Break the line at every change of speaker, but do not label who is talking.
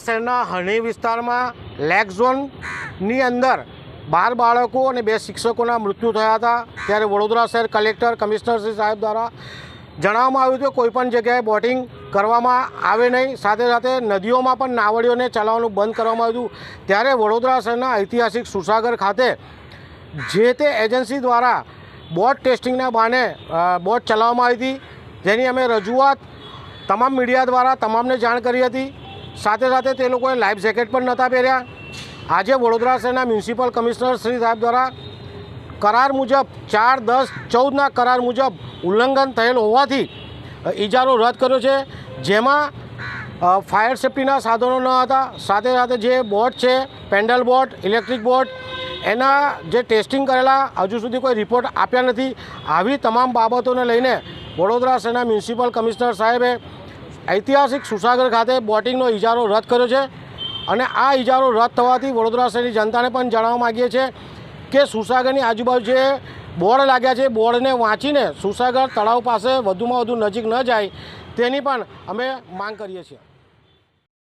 શહેરના હણી વિસ્તારમાં લેક ઝોનની અંદર બાર બાળકો અને બે શિક્ષકોના મૃત્યુ થયા હતા. ત્યારે વડોદરા શહેર કલેક્ટર કમિશનર શ્રી સાહેબ દ્વારા જણાવવામાં આવ્યું કે કોઈપણ જગ્યાએ બોટિંગ કરવામાં આવે નહીં. સાથે સાથે નદીઓમાં પણ નાવડીઓને ચલાવવાનું બંધ કરવામાં આવ્યું ત્યારે વડોદરા શહેરના ઐતિહાસિક સુસાગર ખાતે જે તે એજન્સી દ્વારા બોટ ટેસ્ટિંગના બહાને બોટ ચલાવવામાં આવી હતી. જેની અમે રજૂઆત તમામ મીડિયા દ્વારા તમામને જાણ કરી હતી. સાથે સાથે તે લોકોએ લાઈફ જેકેટ પણ નહોતા પહેર્યા. આજે વડોદરા શહેરના મ્યુનિસિપલ કમિશનર શ્રી સાહેબ દ્વારા કરાર મુજબ ચાર દસ ચૌદના કરાર મુજબ ઉલ્લંઘન થયેલ હોવાથી ઇજારો રદ કર્યો છે. જેમાં ફાયર સેફ્ટીના સાધનો ન હતા. સાથે સાથે જે બોટ છે, પેન્ડલ બોટ, ઇલેક્ટ્રિક બોટ, એના જે ટેસ્ટિંગ કરેલા, હજુ સુધી કોઈ રિપોર્ટ આપ્યા નથી. આવી તમામ બાબતોને લઈને વડોદરા શહેરના મ્યુનિસિપલ કમિશનર સાહેબે ઐતિહાસિક સુસાગર ખાતે બોટિંગનો ઇજારો રદ કર્યો છે અને આ ઇજારો રદ થવાથી વડોદરા શહેરની જનતાને પણ જણાવવા માગીએ છીએ કે સુસાગરની આજુબાજુ જે બોર્ડ લાગ્યા છે બોર્ડને વાંચીને સુસાગર તળાવ પાસે વધુમાં વધુ નજીક ન જાય તેની પણ અમે માંગ કરીએ છીએ.